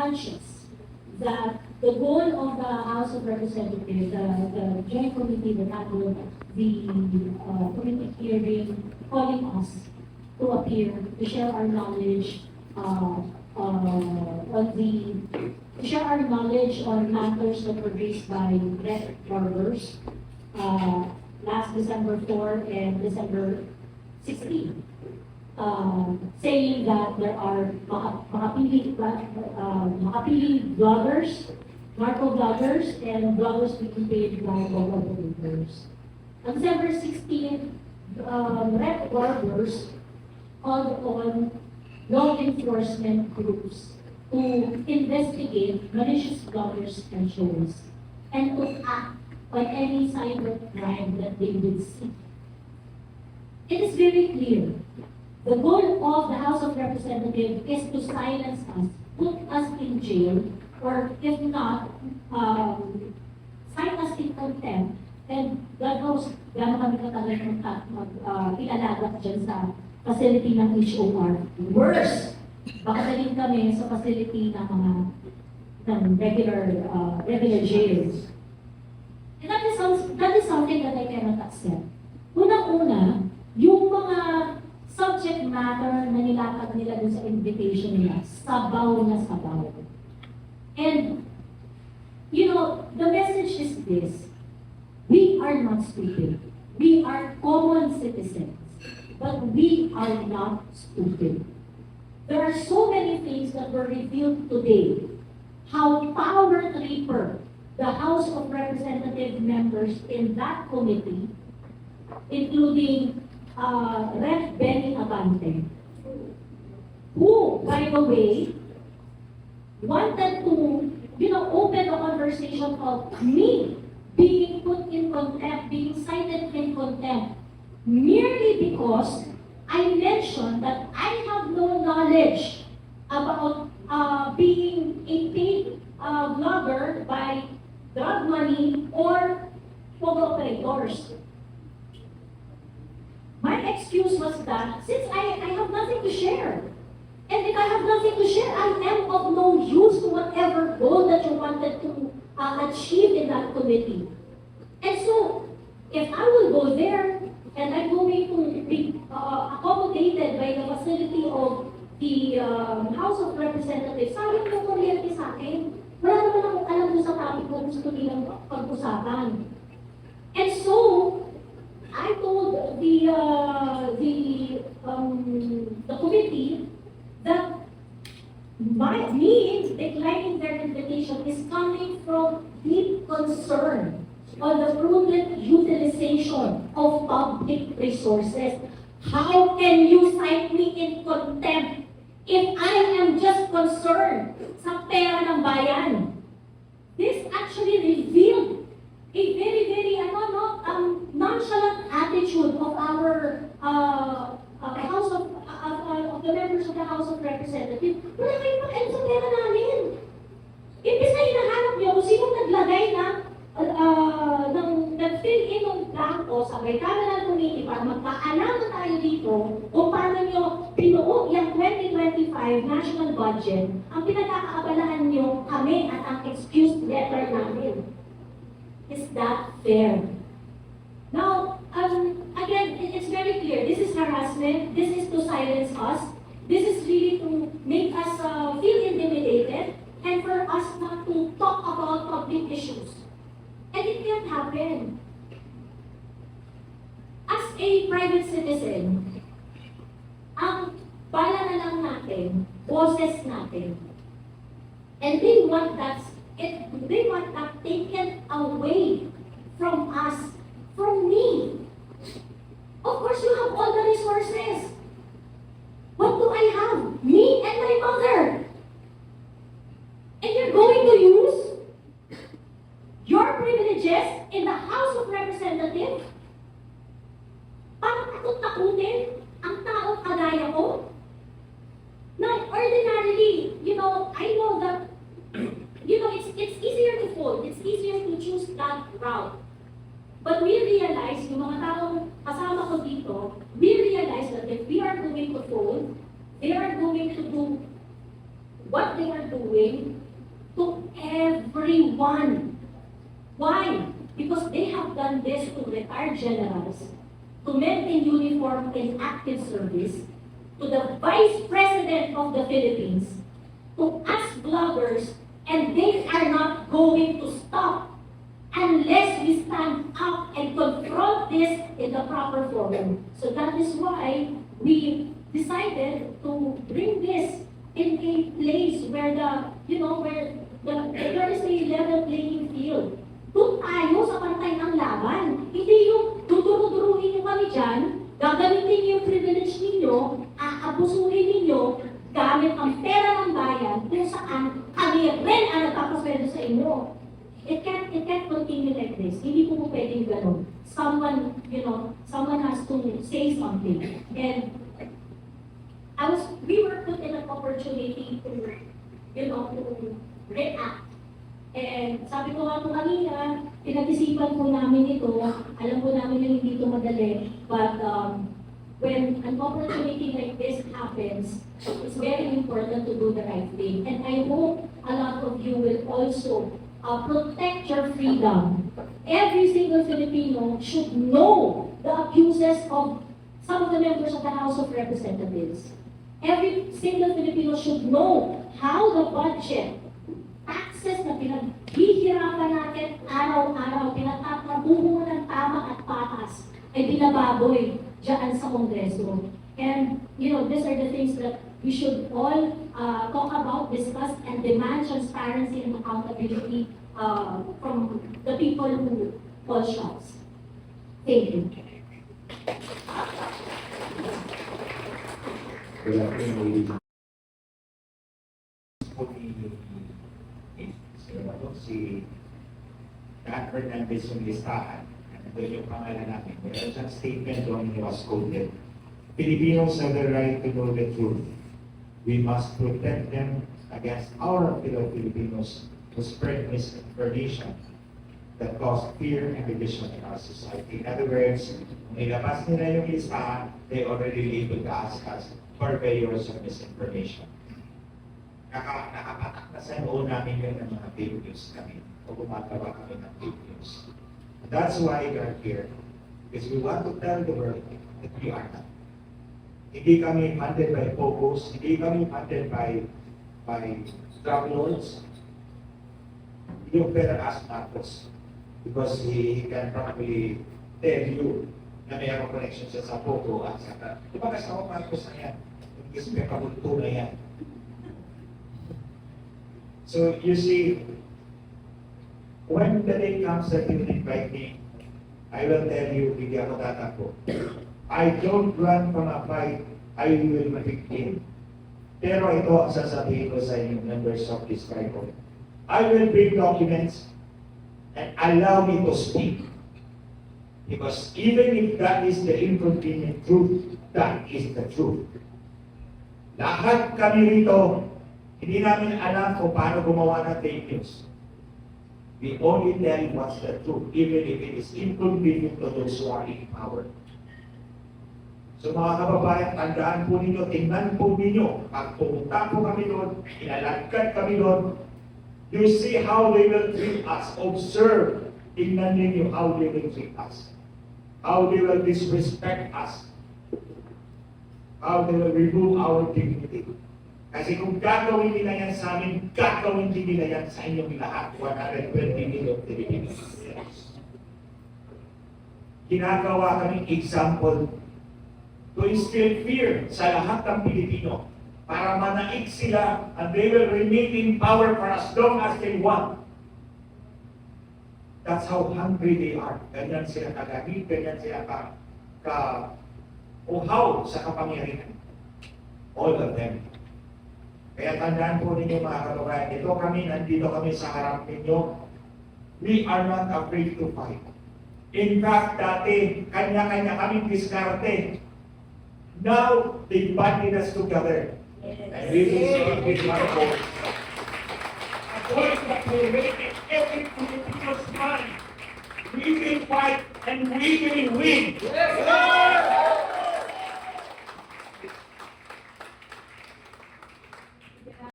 conscious that the goal of the House of Representatives, the, the joint committee that handled the uh, committee hearing, calling us to appear, to share our knowledge, uh, uh, on the, to share our knowledge on matters that were raised by Red Barbers, uh, last December 4 and December 16 uh, saying that there are makapili, uh, makapili vloggers, narco vloggers, and vloggers being paid by mobile operators. On December 16, um, Rep. Barbers called on law enforcement groups to investigate malicious bloggers and shows and to act on any cyber crime that they would see. It is very clear the goal of the House of Representatives is to silence us, put us in jail, or if not, um, cite us in contempt, and God knows, gano'n kami katagal mag, mag, uh, ilalagak dyan sa facility ng HOR. Worse, baka dalhin kami sa facility ng mga ng regular, uh, regular jails. And that is, that is something that I cannot accept. Unang-una, yung mga subject matter na nilakad nila dun sa invitation nila, sabaw na sabaw. And, you know, the message is this, we are not stupid. We are common citizens, but we are not stupid. There are so many things that were revealed today. How power tripper the House of Representative members in that committee, including uh, Rep. Benny Abante, who, by the way, wanted to, you know, open a conversation of me being put in contempt, being cited in contempt, merely because I mentioned that I have no knowledge about uh, being a paid uh, blogger by drug money or phone operators. My excuse was that since I, I have nothing to share, and if I have nothing to share, I am of no use to whatever goal that you wanted to uh, achieve in that committee. And so, if I will go there and I'm going to be uh, accommodated by the facility of the um, House of Representatives, sayang yung kuryente sa akin. Wala naman akong alam sa topic na gusto nilang pag-usapan. And so, I told the uh, the um, the committee that my me declining their invitation is coming from deep concern on the prudent utilization of public resources. How can you cite me in contempt if I am just concerned sa pera ng bayan? This actually revealed a very, very, ano, no, um, nonchalant attitude of our, uh, uh, House of, uh, uh, of the members of the House of Representatives. Wala kayong pakialam sa pera namin. Imbis na hinahanap niyo kung sino naglagay na, uh, ng, nag-fill in ng blanco sa may Cameron Committee para magpaalam na tayo dito kung paano niyo binuo yung 2025 national budget, ang pinagkakaabalahan niyo kami at ang excuse letter namin. Is that fair? Now, um, again, it- it's very clear, this is harassment, this is to silence us, this is really to make us uh, feel intimidated, and for us not to talk about public issues. And it can't happen. As a private citizen, ang bala na lang natin, boses natin. And they want that, it, they want that taken away from us, from me. Of course, you have all the resources. What do I have? Me and my mother. And you're going to use your privileges in the House of Representatives para takot-takutin ang taong kagaya ko? Now, ordinarily, you know, I know that, you know, it's, it's easier to fold. It's easier to choose that route. But we realize, yung mga taong kasama ko dito, we realize that if we are going to fold, they are going to do what they are doing to everyone. Why? Because they have done this to retired generals, to men in uniform in active service, to the Vice President of the Philippines, to us bloggers, and they are not going to stop unless we stand up and this in the proper forum. So that is why we decided to bring this in a place where the, you know, where the, there is a level playing field. Doon tayo sa pantay ng laban. Hindi yung duduro-duruhin nyo kami dyan, gagamitin yung privilege ninyo, aabusuhin ninyo, gamit ang pera ng bayan kung saan kami rin ang nagpapasweldo sa inyo. It can't, it continue like this. Hindi po po pwedeng gano'n. Someone, you know, someone has to say something. And I was, we were put in an opportunity to, you know, to react. And sabi ko nga po kanina, pinag-isipan po namin ito, alam po namin na hindi ito madali, but um, when an opportunity like this happens, it's very important to do the right thing. And I hope a lot of you will also uh, protect your freedom. Every single Filipino should know the abuses of some of the members of the House of Representatives. Every single Filipino should know how the budget, taxes na pinaghihirapan natin araw-araw, pinagtatrabuho ng tama at patas, ay binababoy dyan sa Kongreso. And, you know, these are the things that we should all uh, talk about, discuss, and demand transparency and accountability uh, from the people who call shots. Thank you. Listahan. Ito yung pangalan. Meron siyang statement doon. Filipinos have the right to know the truth. We must protect them against our fellow Filipinos to spread misinformation that cause fear and division in our society. In other words, kung ilabas nila yung listahan, they already labeled us as purveyors of misinformation. Naka, nakapatak na sa noon namin yun ng mga fake news kami o gumagawa kami ng fake news. That's why we are here. Because we want to tell the world that we are not. Hindi kami funded by Pocos, hindi kami funded by by drug lords. Hindi yung pera as Marcos. Because he, he can probably tell you na mayroong connection siya sa Poco at saka, di ba kasama Marcos na yan? May kabulto na yan. So you see, when the day comes that you invite me, I will tell you, hindi ako tatakbo. I don't run from a fight, I will begin. Pero ito ang sasabihin ko sa inyo, members of this tribal. I will bring documents and allow me to speak. Because even if that is the inconvenient truth, that is the truth. Lahat kami rito, hindi namin alam kung paano gumawa ng fake news. We only tell what's the truth, even if it is inconvenient to those who are in power. So mga kababayan, tandaan po ninyo, tingnan po ninyo, pag pumunta po kami doon, ilalagkat kami doon, you see how they will treat us. Observe, tingnan ninyo how they will treat us. How they will disrespect us. How they will remove our dignity. Kasi kung gagawin nila yan sa amin, gagawin din nila yan sa inyong lahat, 120 million Filipinos. Ginagawa kaming example to instill fear sa lahat ng Pilipino para manaig sila and they will remain in power for as long as they want. That's how hungry they are. Ganyan sila kagagit, ganyan sila ka, ka uhaw sa kapangyarihan. All of them. Kaya tandaan po ninyo mga kababayan, ito kami, nandito kami sa harap ninyo. We are not afraid to fight. In fact, dati, kanya-kanya kaming diskarte. Now, they banded us together. And we will speak with one voice. A voice that will make every Filipino's mind. We will fight and we will win.